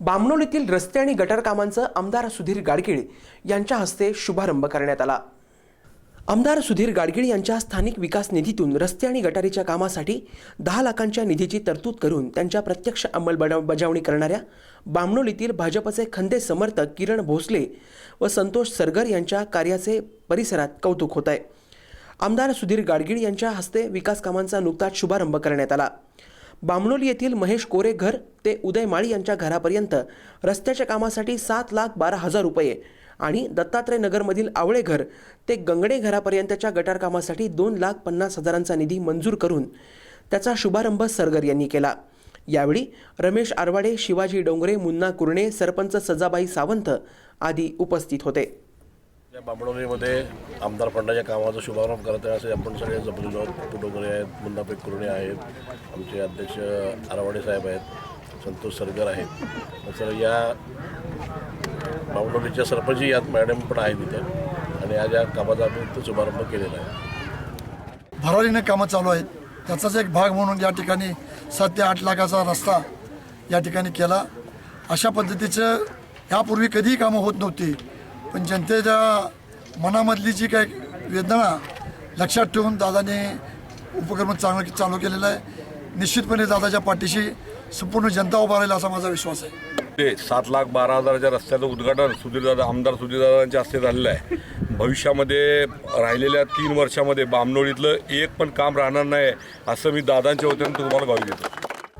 बामणोलीतील रस्ते आणि गटर कामांचं आमदार सुधीर गाडगीळ यांच्या हस्ते शुभारंभ करण्यात आला. आमदार सुधीर गाडगीळ यांच्या स्थानिक विकास निधीतून रस्ते आणि गटारीच्या कामासाठी दहा लाखांच्या निधीची तरतूद करून त्यांच्या प्रत्यक्ष अंमलबजावणी करणाऱ्या बामणोलीतील भाजपचे खंदे समर्थक किरण भोसले व संतोष सरगर यांच्या कार्याचे परिसरात कौतुक होत आहे. आमदार सुधीर गाडगीळ यांच्या हस्ते विकास कामांचा नुकताच शुभारंभ करण्यात आला. बामणोली येथील महेश कोरे घर ते उदय माळी यांच्या घरापर्यंत रस्त्याच्या कामासाठी सात लाख बारा हजार रुपये आणि दत्तात्रय नगरमधील आवळे घर ते गंगडे घरापर्यंतच्या गटार कामासाठी दोन लाख पन्नास हजारांचा निधी मंजूर करून त्याचा शुभारंभ सरगर यांनी केला. यावेळी रमेश आरवाडे शिवाजी डोंगरे मुन्ना कुरणे सरपंच सजाबाई सावंत आदी उपस्थित होते. या बांबडोलीमध्ये आमदार फंडाच्या कामाचा शुभारंभ करत आहे. असे आपण सगळे जपलेलो आहोत डोंगरे आहेत मुन्नापे कुरणे आहेत आमचे अध्यक्ष आरावाडे साहेब आहेत संतोष सरगर आहेत. तर या बांबडोलीच्या सरपंच यात मॅडम पण आहेत इथे आणि आज या कामाचा आम्ही शुभारंभ केलेला आहे. भरारीने कामं चालू आहेत. त्याचाच एक भाग म्हणून या ठिकाणी सात ते आठ लाखाचा रस्ता या ठिकाणी केला. अशा पद्धतीचं ह्यापूर्वी कधीही कामं होत नव्हती. पण जनतेच्या मनामधली जी काही वेदना लक्षात ठेवून दादाने उपक्रम चांगलं चालू केलेला आहे. निश्चितपणे दादाच्या पाठीशी संपूर्ण जनता उभा राहील असा माझा विश्वास आहे. ते सात लाख बारा हजाराच्या रस्त्याचं उद्घाटन सुधीरदादा आमदार सुधीरदादांच्या हस्ते झालेलं आहे. भविष्यामध्ये राहिलेल्या तीन वर्षामध्ये बामनोळीतलं एक पण काम राहणार नाही असं मी दादांच्या वतीनं तुम्हाला गावी देतो